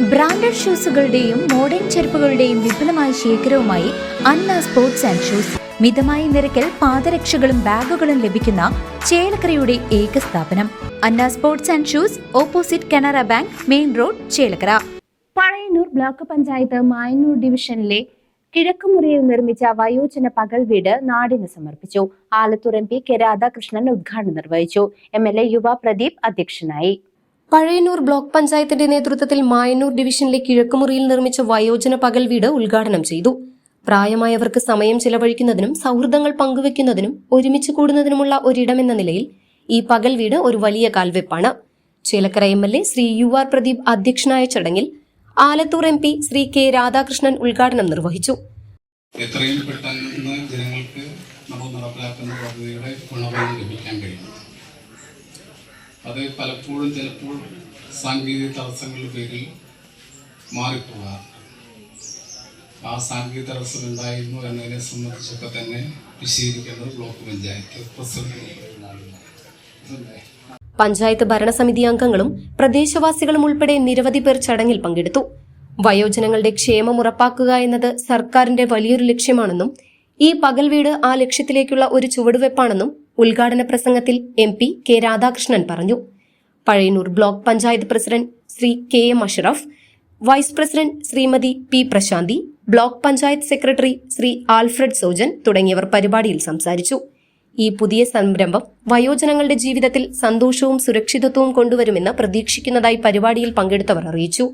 Branded ഷൂസുകളുടെയും modern ചെരുപ്പുകളുടെയും വിപുലമായ ശേഖരവുമായി അന്ന സ്പോർട്സ് ആൻഡ് ഷൂസ്. മിതമായ നിരക്കിൽ പാദരക്ഷകളും ബാഗുകളും ലഭിക്കുന്ന ചേലക്കരയുടെ ഏക സ്ഥാപനം. Anna sports and shoes opposite Canara bank main road Chelakkara. Pazhayannur block panchayat Mayannur ഡിവിഷനിലെ കിഴക്കുമുറിയിൽ നിർമ്മിച്ച വയോജന പകൽ വീട് നാടിന് സമർപ്പിച്ചു. Alathur M P K Radhakrishnan ഉദ്ഘാടനം നിർവഹിച്ചു. എം എൽ എ യുവ പ്രദീപ് അധ്യക്ഷനായി. പഴയന്നൂർ ബ്ലോക്ക് പഞ്ചായത്തിന്റെ നേതൃത്വത്തിൽ മായന്നൂർ ഡിവിഷനിലെ കിഴക്കുമുറിയിൽ നിർമ്മിച്ച വയോജന പകൽ വീട് ഉദ്ഘാടനം ചെയ്തു. പ്രായമായവർക്ക് സമയം ചിലവഴിക്കുന്നതിനും സൗഹൃദങ്ങൾ പങ്കുവെക്കുന്നതിനും ഒരുമിച്ച് കൂടുന്നതിനുമുള്ള ഒരിടമെന്ന നിലയിൽ ഈ പകൽ വീട് ഒരു വലിയ കാൽവെപ്പാണ്. Chelakkara M L A Shri U R Pradeep അധ്യക്ഷനായ ചടങ്ങിൽ Alathur M P Shri K Radhakrishnan ഉദ്ഘാടനം നിർവഹിച്ചു. എത്രയും പെട്ടെന്ന് ജനങ്ങൾക്ക് നമ്മൾ നടപ്പിലാക്കുന്ന പദ്ധതിയുടെ ഗുണഫലം ലഭിക്കാൻ കഴിയും. അത് പലപ്പോഴും ചിലപ്പോൾ സാങ്കേതിക തടസ്സങ്ങളുടെ പേരിൽ മാറിപ്പോകാറുണ്ട്. ആ സാങ്കേതിക തടസ്സം ഉണ്ടായിരുന്നു എന്നതിനെ സംബന്ധിച്ചൊക്കെ തന്നെ വിശദീകരിക്കേണ്ടത് ബ്ലോക്ക് പഞ്ചായത്ത് പ്രസിഡന്റ് പഞ്ചായത്ത് ഭരണസമിതി അംഗങ്ങളും പ്രദേശവാസികളും ഉൾപ്പെടെ നിരവധി പേർ ചടങ്ങിൽ പങ്കെടുത്തു. വയോജനങ്ങളുടെ ക്ഷേമം ഉറപ്പാക്കുക എന്നത് സർക്കാരിന്റെ വലിയൊരു ലക്ഷ്യമാണെന്നും ഈ പകൽ വീട് ആ ലക്ഷ്യത്തിലേക്കുള്ള ഒരു ചുവടുവെപ്പാണെന്നും ഉദ്ഘാടന പ്രസംഗത്തിൽ എം പി കെ രാധാകൃഷ്ണൻ പറഞ്ഞു. Pazhayannur block panchayat president Shri K M Ashraf vice president Shrimathi P Prasanthi block panchayat secretary Shri Alfred Sojan തുടങ്ങിയവർ പരിപാടിയിൽ സംസാരിച്ചു. ഈ പുതിയ സംരംഭം വയോജനങ്ങളുടെ ജീവിതത്തിൽ സന്തോഷവും സുരക്ഷിതത്വവും കൊണ്ടുവരുമെന്ന് പ്രതീക്ഷിക്കുന്നതായി പരിപാടിയിൽ പങ്കെടുത്തവർ അറിയിച്ചു.